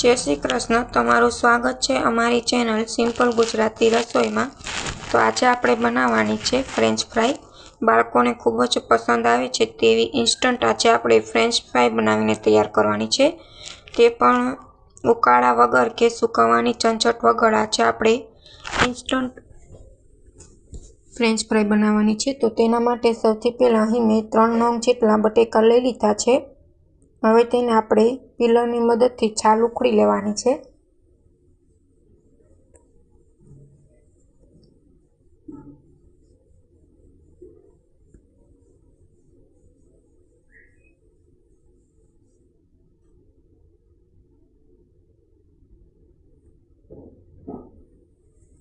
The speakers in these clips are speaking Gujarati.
જય શ્રી કૃષ્ણ. તમારું સ્વાગત છે અમારી ચેનલ સિમ્પલ ગુજરાતી રસોઈમાં. તો આજે આપણે બનાવવાની છે ફ્રેન્ચ ફ્રાય બાળકોને ખૂબ જ પસંદ આવે છે તેવી ઇન્સ્ટન્ટ આજે આપણે ફ્રેન્ચ ફ્રાય બનાવીને તૈયાર કરવાની છે. તે પણ ઉકાળા વગર કે સુકવવાની ચંચટ વગર આજે આપણે ઇન્સ્ટન્ટ ફ્રેન્ચ ફ્રાય બનાવવાની છે. તો તેના માટે સૌથી પહેલાં અહીં મેં ત્રણ નંગ જેટલા બટેકા લઈ લીધા છે. હવે તેને આપણે પિલરની મદદથી છાલ ઉખડી લેવાની છે.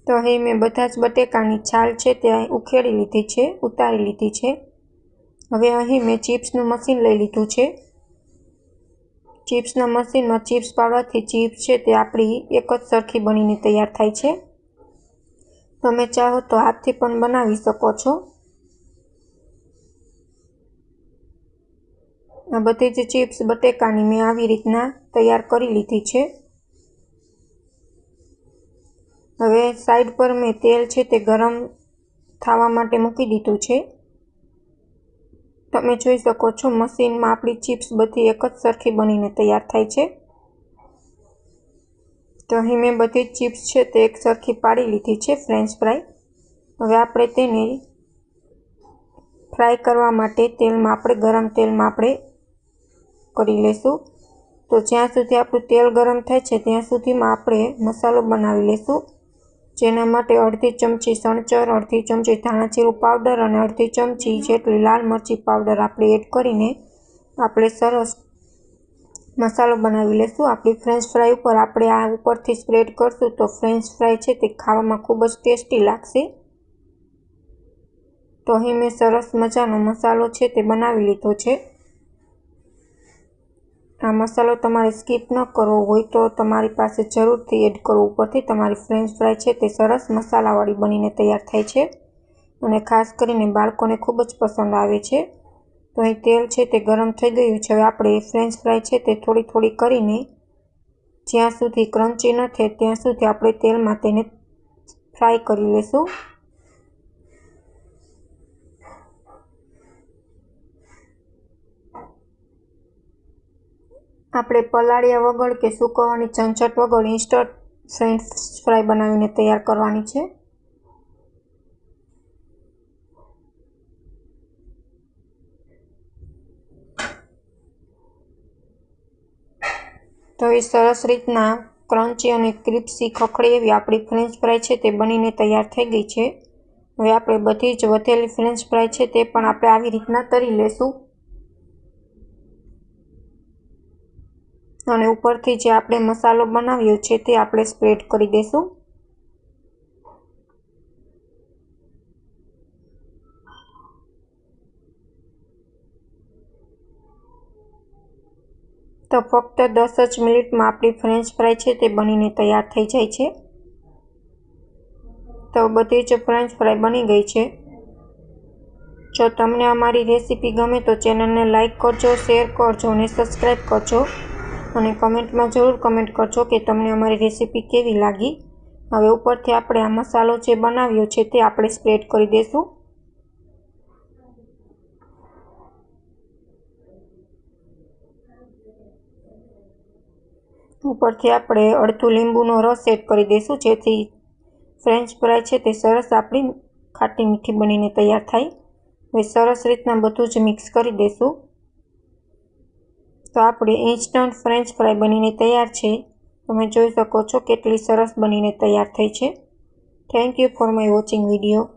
તો અહીં મેં બધા જ બટેકાની છાલ છે તે ઉખેડી લીધી છે, ઉતારી લીધી છે. હવે અહીં મેં ચિપ્સનું મશીન લઈ લીધું છે. ચિપ્સના મશીનમાં ચિપ્સ પાડવાથી ચિપ્સ છે તે આપણી એક જ સરખી બનીને તૈયાર થાય છે. તમે ચાહો તો હાથથી પણ બનાવી શકો છો. આ બધી જ ચિપ્સ બટેકાની મેં આવી રીતના તૈયાર કરી લીધી છે. હવે સાઈડ પર મેં તેલ છે તે ગરમ થવા માટે મૂકી દીધું છે. તમે જોઈ શકો છો, મશીનમાં આપણી ચિપ્સ બધી એક જ સરખી બનીને તૈયાર થાય છે. તો અહીં મેં બધી ચિપ્સ છે તે એક સરખી પાડી લીધી છે, ફ્રેન્ચ ફ્રાય. હવે આપણે તેને ફ્રાય કરવા માટે તેલમાં આપણે ગરમ તેલમાં આપણે કરી લઈશું તો જ્યાં સુધી આપણું તેલ ગરમ થાય છે, ત્યાં સુધીમાં આપણે મસાલો બનાવી લઈશું જેના માટે અડધી ચમચી સણચર, અડધી ચમચી ધાણાજીરું પાવડર અને અડધી ચમચી જેટલી લાલ મરચી પાવડર આપણે એડ કરીને આપણે સરસ મસાલો બનાવી લઈશું આપણી ફ્રેન્ચ ફ્રાય ઉપર આપણે આ ઉપરથી સ્પ્રેડ કરશું તો ફ્રેન્ચ ફ્રાય છે તે ખાવામાં ખૂબ જ ટેસ્ટી લાગશે. તો અહીં મેં સરસ મજાનો મસાલો છે તે બનાવી લીધો છે. આ મસાલો તમારે સ્કીપ ન કરવો હોય તો તમારી પાસે જરૂરથી એડ કરવો ઉપરથી તમારી ફ્રેન્ચ ફ્રાય છે તે સરસ મસાલાવાળી બનીને તૈયાર થાય છે. અને ખાસ કરીને બાળકોને ખૂબ જ પસંદ આવે છે. તો અહીં તેલ છે તે ગરમ થઈ ગયું છે. હવે આપણે ફ્રેન્ચ ફ્રાય છે તે થોડી થોડી કરીને જ્યાં સુધી ક્રન્ચી ન થાય ત્યાં સુધી આપણે તેલમાં તેને ફ્રાય કરી લઈશું આપણે પલાળ્યા વગર કે સૂકવવાની ઝંઝટ વગર ઇન્સ્ટન્ટ ફ્રેન્ચ ફ્રાય બનાવીને તૈયાર કરવાની છે. તો એ સરસ રીતના ક્રન્ચી અને ક્રિપ્સી ખખડી એવી આપણી ફ્રેન્ચ ફ્રાય છે તે બનીને તૈયાર થઈ ગઈ છે. હવે આપણે બધી જ વધેલી ફ્રેન્ચ ફ્રાય છે તે પણ આપણે આવી રીતના તરી લેશું. અને ઉપરથી જે આપણે મસાલો બનાવ્યો છે તે આપણે સ્પ્રેડ કરી દઈશું તો ફક્ત દસ જ મિનિટમાં આપણી ફ્રેન્ચ ફ્રાય છે તે બનીને તૈયાર થઈ જાય છે. તો બધી જ ફ્રેન્ચ ફ્રાય બની ગઈ છે. જો તમને અમારી રેસીપી ગમે તો ચેનલને લાઇક કરજો, શેર કરજો અને સબસ્ક્રાઈબ કરજો. અને કમેન્ટમાં જરૂર કમેન્ટ કરજો કે તમને અમારી રેસીપી કેવી લાગી. હવે ઉપરથી આપણે આ મસાલો જે બનાવ્યો છે તે આપણે સ્પ્રેડ કરી દઈશું ઉપરથી આપણે અડધું લીંબુનો રસ એડ કરી દઈશું જેથી ફ્રેન્ચ ફ્રાય છે તે સરસ આપણી ખાટી મીઠી બનીને તૈયાર થાય. હવે સરસ રીતના બધું જ મિક્સ કરી દઈશું તો આપણે ઇન્સ્ટન્ટ ફ્રેન્ચ ફ્રાય બનીને તૈયાર છે. તમે જોઈ શકો છો કેટલી સરસ બનીને તૈયાર થઈ છે. Thank you for my watching video